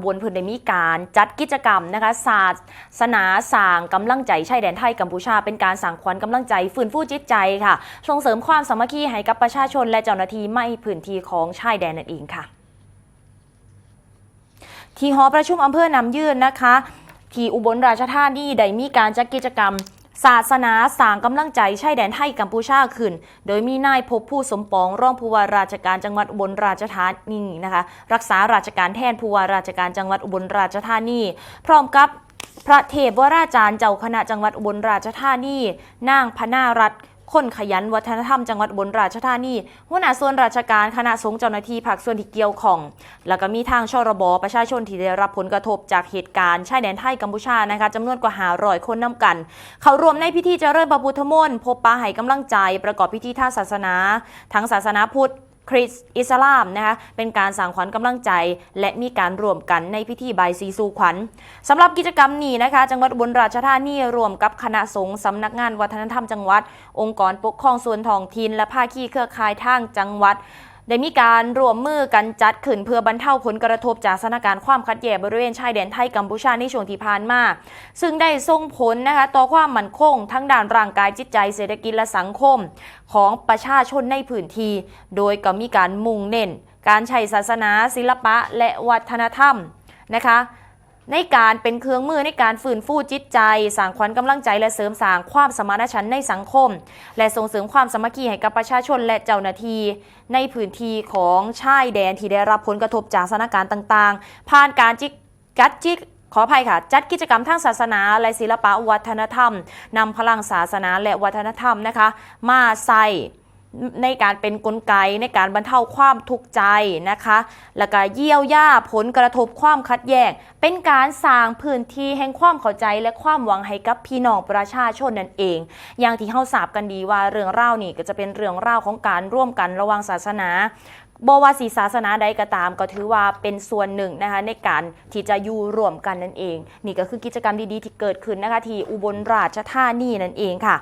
อุบลเพิ่นได้มีการจัดกิจกรรมนะคะศาสนาสร้างกำลังใจชายแดนไทยกัมพูชา เป็นการสั่งขวัญกำลังใจฟื้นฟูจิตใจค่ะ ส่งเสริมความสามัคคีให้กับประชาชนและเจ้าหน้าที่ไม่พื้นที่ของชายแดนนั่นเองค่ะ ที่หอประชุมอำเภอนำยื่นนะคะ ที่อุบลราชธานีได้มีการจัดกิจกรรม ศาสนาสร้างกำลังใจชายแดนไทยกัมพูชาขึ้น โดยมีนายพบผู้สมปองรองผู้ว่าราชการจังหวัดอุบลราชธานีนะคะ รักษาราชการแทนผู้ว่าราชการจังหวัดอุบลราชธานีพร้อมกับพระเทพวราจารย์เจ้าคณะจังหวัดอุบลราชธานีนางพนารัตน์ คนขยันวัฒนธรรมจังหวัดอุบนราชธานีหัวหน้าส่วนราชการคณะสงฆ์เจ้าหน้าที่ภาคส่วนที่เกี่ยวข้อง แล้วก็มีทางชรบประชาชนที่ได้รับผลกระทบจากเหตุการณ์ชายแดนไทยกัมพูชานะคะจำนวนกว่าหาร้อยคนนำกัน เขารวมในพิธีเจริญพระพุทธมนต์พบปะให้กำลังใจประกอบพิธีท่าศาสนา ทั้งศาสนาพุทธ คริสอิสลามนะคะเป็นการสั่งขวัญกำลังใจ และมีการรวมกันในพิธีบายซีสู่ขวัญสำหรับกิจกรรมนี้นะคะ จังหวัดอุบลราชธานีรวมกับคณะสงฆ์สำนักงานวัฒนธรรมจังหวัด องค์กรปกครองส่วนท้องถิ่นและภาคีเครือข่ายทางจังหวัด ได้มีการร่วมมือกันจัดขึ้นเพื่อบรรเทาผลกระทบจากสถานการณ์ความขัดแย้งบริเวณชายแดนไทยกัมพูชาในช่วงที่ผ่านมา ซึ่งได้ส่งผลนะคะต่อความมั่นคง ทั้งด้านร่างกายจิตใจเศรษฐกิจและสังคม ของประชาชนในพื้นที่ โดยก็มีการมุ่งเน้น การใช้ศาสนา ศิลปะ และวัฒนธรรมนะคะ ในการเป็นเครื่องมือในการฝืนฟูจิตใจสร้างขวัญกำลังใจและเสริมสร้างความสมานฉันท์ในสังคม และส่งเสริมความสามัคคีให้กับประชาชนและเจ้าหน้าที่ในพื้นที่ของชายแดนที่ได้รับผลกระทบจากสถานการณ์ต่างๆ ผ่านการจิกกัดจิกขออภัยค่ะ จัดกิจกรรมทางศาสนาและศิลปะวัฒนธรรมนำพลังศาสนาและวัฒนธรรมนะคะ มาใส่ ในการเป็นกลไกในการบรรเทาความทุกข์ใจนะคะ แล้วก็เยี่ยวย่าผลกระทบความขัดแย้งเป็นการสร้างพื้นที่แห่งความเข้าใจและความหวังให้กับพี่น้องประชาชนนั่นเอง อย่างที่เฮาทราบกันดีว่าเรื่องรานี่ก็จะเป็นเรื่องราของการร่วมกันระหว่างศาสนาบวาสีศาสนาใดก็ตามก็ถือว่าเป็นส่วนหนึ่งนะคะในการที่จะอยู่ร่วมกันนั่นเอง นี่ก็คือกิจกรรมดีๆที่เกิดขึ้นนะคะที่อุบลราชธานีนั่นเองค่ะ